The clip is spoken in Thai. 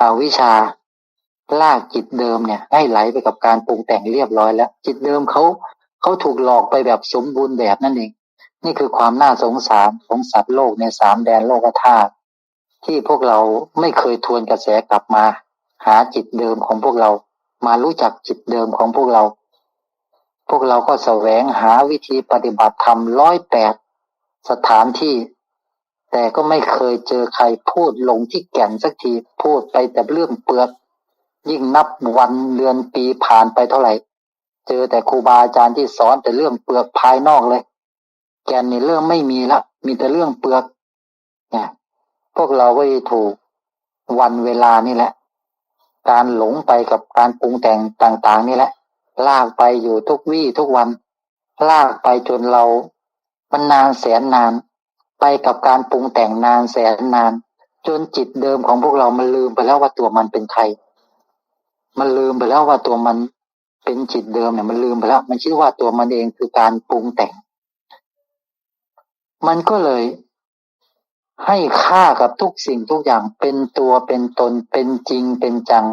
อาวิชาลากจิตเดิมเนี่ย ให้ไหลไปกับการปรุงแต่งเรียบร้อยแล้ว จิตเดิมเขาเขาถูกหลอกไปแบบสมบูรณ์แบบนั่นเอง นี่คือความน่าสงสารของสัตว์โลกในสามแดนโลกธาตุที่พวกเราไม่เคยทวนกระแสกลับมา หาจิตเดิมของพวกเรา มารู้จักจิตเดิมของพวกเรา พวกเราก็แสวงหาวิธีปฏิบัติธรรมร้อยแปดสถานที่ แต่ก็ไม่เคยเจอใครพูดลงที่แก่นสักทีพูดไปแต่เรื่องเปลือก ยิ่งนับวันเดือนปีผ่านไปเท่าไหร่ เจอแต่ครูบาอาจารย์ที่สอนแต่เรื่องเปลือกภายนอกเลย แก่นนี่เรื่องไม่มีละมีแต่เรื่องเปลือกเนี่ยพวกเราก็ถูกวันเวลานี่แหละ การหลงไปกับการปรุงแต่งต่าง ๆ นี่แหละ ลากไปอยู่ทุกวี่ทุกวัน ลากไปจนเรา มันนานแสนนาน ไปกับการปรุงแต่งนานแสนนาน จนจิตเดิมของพวกเรา มันลืมไปแล้วว่าตัวมันเป็นใคร มันลืมไปแล้วว่าตัวมันเป็นจิตเดิมเนี่ยมันลืมไปแล้ว มันคิดว่าตัวมันเองคือการปรุงแต่ง มันก็เลย ให้ค่ากับทุกสิ่งทุกอย่างเป็นตัวเป็นตนเป็นจริงเป็นจัง